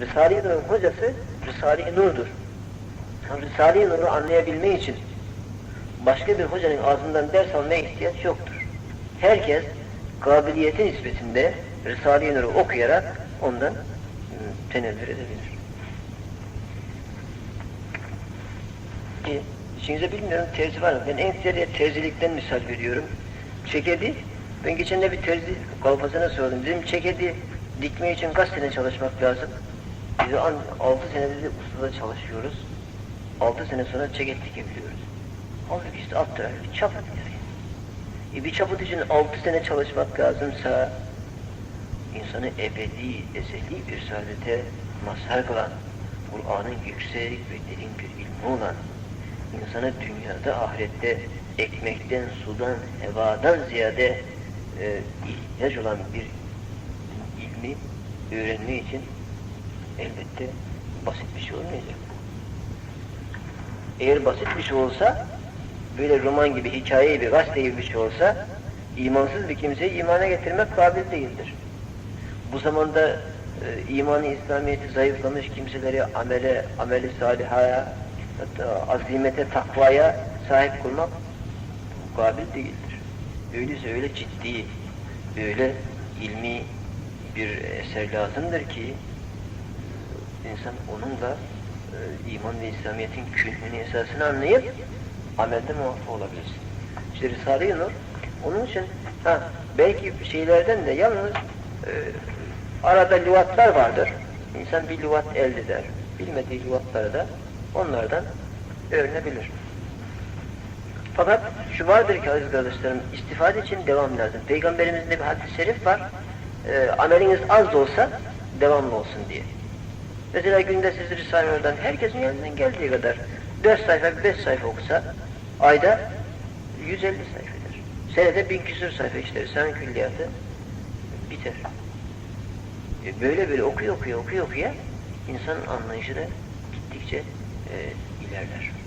Risale-i Nur'un hocası Risale-i Nur'dur. Risale-i Nur'u anlayabilmek için başka bir hocanın ağzından ders almaya ihtiyaç yoktur. Herkes kabiliyeti nispetinde Risale-i Nur'u okuyarak ondan ıı, tenevvür edebilir. Ki, İçinizde bilmiyorum terzi var mı? Ben en ziyade terzilikten misal veriyorum. Çekedi, ben geçen de bir terzi kalfasına sordum. Dedim çekedi dikme için kaç sene çalışmak lazım? Biz an 6 sene dedi ustada çalışıyoruz. 6 sene sonra çeket dikebiliyoruz. Halbuki işte tarafı bir çaput. E bir çaput için 6 sene çalışmak lazımsa insanı ebedi, ezeli bir saadete mazhar kılan, Kur'an'ın yüksek ve derin bir ilmi olan, insana dünyada, ahirette ekmekten, sudan, hevadan ziyade e, ihtiyaç olan bir ilmi öğrenmek için elbette basit bir şey olmayacak. Eğer basit bir şey olsa, böyle roman gibi, hikaye gibi, gazete gibi bir şey olsa, imansız bir kimseyi imana getirmek kabil değildir. Bu zamanda e, imanı İslamiyet'i zayıflamış kimseleri amele, ameli salihaya, hatta azimete, takvaya sahip kılmak kabil değildir. Öyleyse öyle ciddi, öyle ilmi bir eser lazımdır ki insan onunla e, iman ve İslamiyet'in külhünü esasını anlayıp amelde muvaffak olabilirsin. İşte Risale-i Nur onun için ha, belki şeylerden de yalnız e, arada lügatlar vardır. İnsan bir lügat elde eder. Bilmediği lügatları da onlardan öğrenebilir. Fakat şu vardır ki aziz kardeşlerim, istifade için devam lazım. Peygamberimizin de bir hadis-i şerif var. E, ameliniz az da olsa devamlı olsun diye. Mesela günde siz Risale-i Nur'dan herkesin elinden geldiği kadar 4 sayfa, 5 sayfa okusa ayda 150 sayfadır. Senede bin küsur sayfa işte Risale-i külliyatı biter. E, böyle böyle okuyor okuyor okuyor okuyor insanın anlayışı da gittikçe e, ilerler.